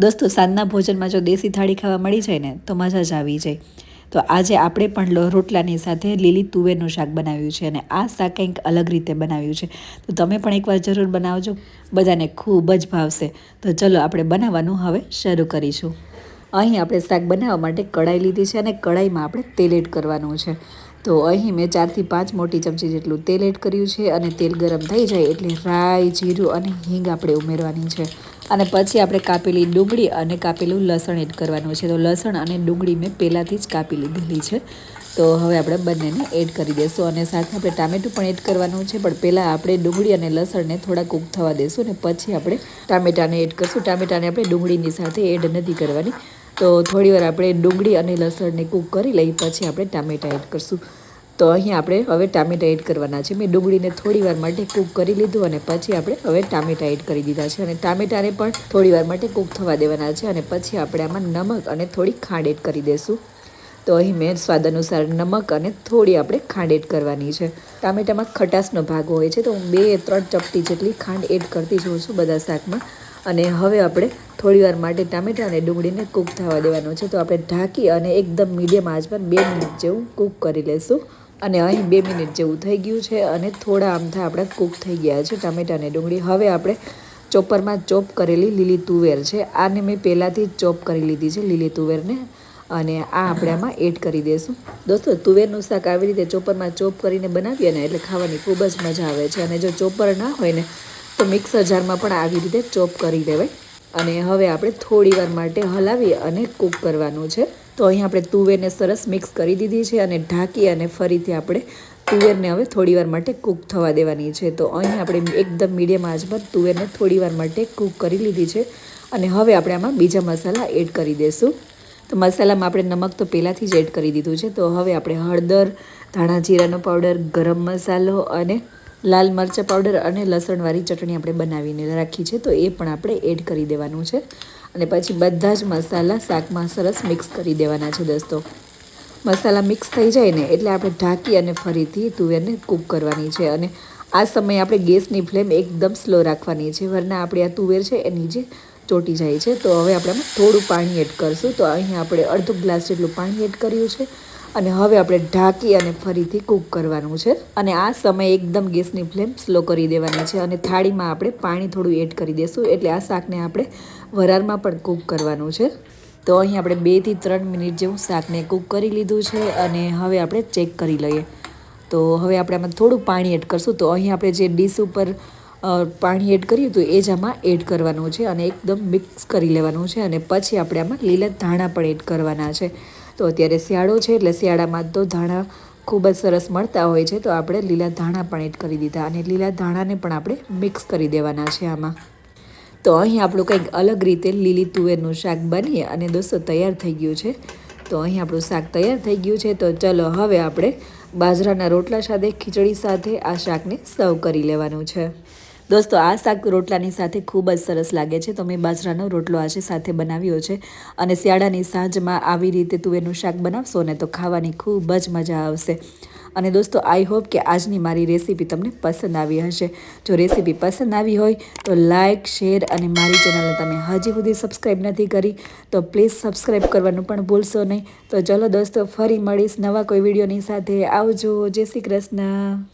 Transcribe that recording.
દોસ્તો સાંજના ભોજનમાં જો દેશી થાળી ખાવા મળી જાય ને, તો મજા જ આવી જાય. તો આજે આપણે પણ લો- રોટલાની સાથે લીલી તુવેરનું શાક બનાવ્યું છે અને આ શાક કંઈક અલગ રીતે બનાવ્યું છે. તો તમે પણ એકવાર જરૂર બનાવજો. બધાને ખૂબ જ ભાવશે. તો ચલો આપણે બનાવવાનું હવે શરૂ કરીશું. અહીં આપણે શાક બનાવવા માટે કઢાઈ લીધી છે અને કઢાઈમાં આપણે તેલ એડ કરવાનું છે. તો અહીં મેં ચારથી પાંચ મોટી ચમચી જેટલું તેલ એડ કર્યું છે અને તેલ ગરમ થઈ જાય એટલે રાઈ, જીરું અને હિંગ આપણે ઉમેરવાની છે. અને પછી આપણે કાપેલી ડુંગળી અને કાપેલું લસણ એડ કરવાનું છે. તો લસણ અને ડુંગળી મેં પહેલાંથી જ કાપી લીધેલી છે. તો હવે આપણે બંનેને એડ કરી દઈશું અને સાથે આપણે ટામેટું પણ એડ કરવાનું છે. પણ પહેલાં આપણે ડુંગળી અને લસણને થોડા કૂક થવા દઈશું અને પછી આપણે ટામેટાને એડ કરશું. ટામેટાને આપણે ડુંગળીની સાથે એડ નથી કરવાની. તો થોડીવાર આપણે ડુંગળી અને લસણને કૂક કરી લઈ, પછી આપણે ટામેટાં એડ કરશું. તો અહીં આપણે હવે ટામેટા એડ કરવાના છે. મેં ડુંગળીને થોડી વાર માટે કૂક કરી લીધું અને પછી આપણે હવે ટામેટા એડ કરી દીધા છે. અને ટામેટાને પણ થોડી વાર માટે કૂક થવા દેવાના છે અને પછી આપણે આમાં નમક અને થોડી ખાંડ એડ કરી દઈશું તો અહીં મેં સ્વાદ અનુસાર નમક અને થોડી આપણે ખાંડ એડ કરવાની છે. ટામેટામાં ખટાશનો ભાગ હોય છે, તો હું બે, ત્રણ ચપટી જેટલી ખાંડ એડ કરતી જોઉં છું બધા શાકમાં. અને હવે આપણે થોડીવાર માટે ટામેટાં અને ડુંગળીને કૂક થવા દેવાનું છે. તો આપણે ઢાંકી અને એકદમ મીડિયમ આંચ પર બે મિનિટ જેવું કૂક કરી લઈશું અને અહીં બે મિનિટ જેવું થઈ ગયું છે અને થોડા આમથા આપણા કૂક થઈ ગયા છે ટામેટા અને ડુંગળી. હવે આપણે ચોપરમાં ચોપ કરેલી લીલી તુવેર છે. આને મેં પહેલાંથી ચોપ કરી લીધી છે લીલી તુવેરને. અને આ આપણે આમાં એડ કરી દઈશું દોસ્તો, તુવેરનું શાક આવી રીતે ચોપરમાં ચોપ કરીને બનાવીએ ને એટલે ખાવાની ખૂબ જ મજા આવે છે. અને જો ચોપર ના હોય ને તો મિક્સર જારમાં પણ આવી રીતે ચોપ કરી દેવાય. અને હવે આપણે થોડી વાર માટે હલાવી અને કૂક કરવાનું છે. તો અહીં આપણે તુવેરને સરસ મિક્સ કરી દીધી છે અને ઢાંકી અને ફરીથી આપણે તુવેરને હવે થોડીવાર માટે કૂક થવા દેવાની છે. તો અહીં આપણે એકદમ મીડિયમ આંચ પર તુવેરને થોડીવાર માટે કૂક કરી લીધી છે. અને હવે આપણે આમાં બીજા મસાલા એડ કરી દઈશું તો મસાલામાં આપણે નમક તો પહેલાંથી જ એડ કરી દીધું છે. તો હવે આપણે હળદર, ધાણા જીરાનો પાવડર, ગરમ મસાલો અને લાલ મરચાં પાવડર અને લસણવાળી ચટણી આપણે બનાવીને રાખી છે, તો એ પણ આપણે એડ કરી દેવાનું છે. અને પછી બધા જ મસાલા શાકમાં સરસ મિક્સ કરી દેવાના છે દોસ્તો. મસાલા મિક્સ થઈ જાય ને એટલે આપણે ઢાંકી અને ફરીથી તુવેરને કૂક કરવાની છે. અને આ સમયે આપણે ગેસની ફ્લેમ એકદમ સ્લો રાખવાની છે, વરના આપણે આ તુવેર છે એ નીચે ચોટી જાય છે. તો હવે આપણે થોડું પાણી એડ કરશું. તો અહીં આપણે અડધો ગ્લાસ જેટલું પાણી એડ કર્યું છે. અને હવે આપણે ઢાંકી અને ફરીથી કૂક કરવાનું છે. અને આ સમયે એકદમ ગેસની ફ્લેમ સ્લો કરી દેવાની છે અને થાળીમાં આપણે પાણી થોડું એડ કરી દઈશું એટલે આ શાકને આપણે વરાળમાં પણ કૂક કરવાનું છે. તો અહીં આપણે બેથી ત્રણ મિનિટ જેવું શાકને કૂક કરી લીધું છે અને હવે આપણે ચેક કરી લઈએ. તો હવે આપણે આમાં થોડું પાણી એડ કરશું. તો અહીં આપણે જે ડીશ ઉપર પાણી એડ કર્યું હતું એ જ આમાં એડ કરવાનું છે અને એકદમ મિક્સ કરી લેવાનું છે અને પછી આપણે આમાં લીલા ધાણા પણ એડ કરવાના છે. તો અત્યારે શિયાળો છે એટલે શિયાળામાં તો ધાણા ખૂબ જ સરસ મળતા હોય છે, તો આપણે લીલા ધાણા પણ એડ કરી દીધા અને લીલા ધાણાને પણ આપણે મિક્સ કરી દેવાના છે આમાં. તો અહીં આપણું કંઈક અલગ રીતે લીલી તુવેરનું શાક બની અને દોસ્તો તૈયાર થઈ ગયું છે. તો અહીં આપણું શાક તૈયાર થઈ ગયું છે, તો ચલો હવે આપણે બાજરાના રોટલા સાથે ખીચડી સાથે આ શાકને સર્વ કરી લેવાનું છે. દોસ્તો, આ શાક રોટલાની સાથે ખૂબ જ સરસ લાગે છે. તો મેં બાજરાનો રોટલો આજે સાથે બનાવ્યો છે અને શિયાળાની સાંજમાં આવી રીતે તુવેરનું શાક બનાવશો ને તો ખાવાની ખૂબ જ મજા આવશે. અને દોસ્તો આઈ હોપ કે આજની મારી રેસીપી તમને પસંદ આવી હશે. જો રેસીપી પસંદ આવી હોય તો લાઇક શેર અને મારી ચેનલને તમે હજી સુધી સબસ્ક્રાઈબ નથી કરી તો પ્લીઝ સબસ્ક્રાઈબ કરવાનું પણ ભૂલશો નહીં. તો ચલો દોસ્તો, ફરી મળીશ નવા કોઈ વિડીયોની સાથે. આવજો. જય શ્રી કૃષ્ણ.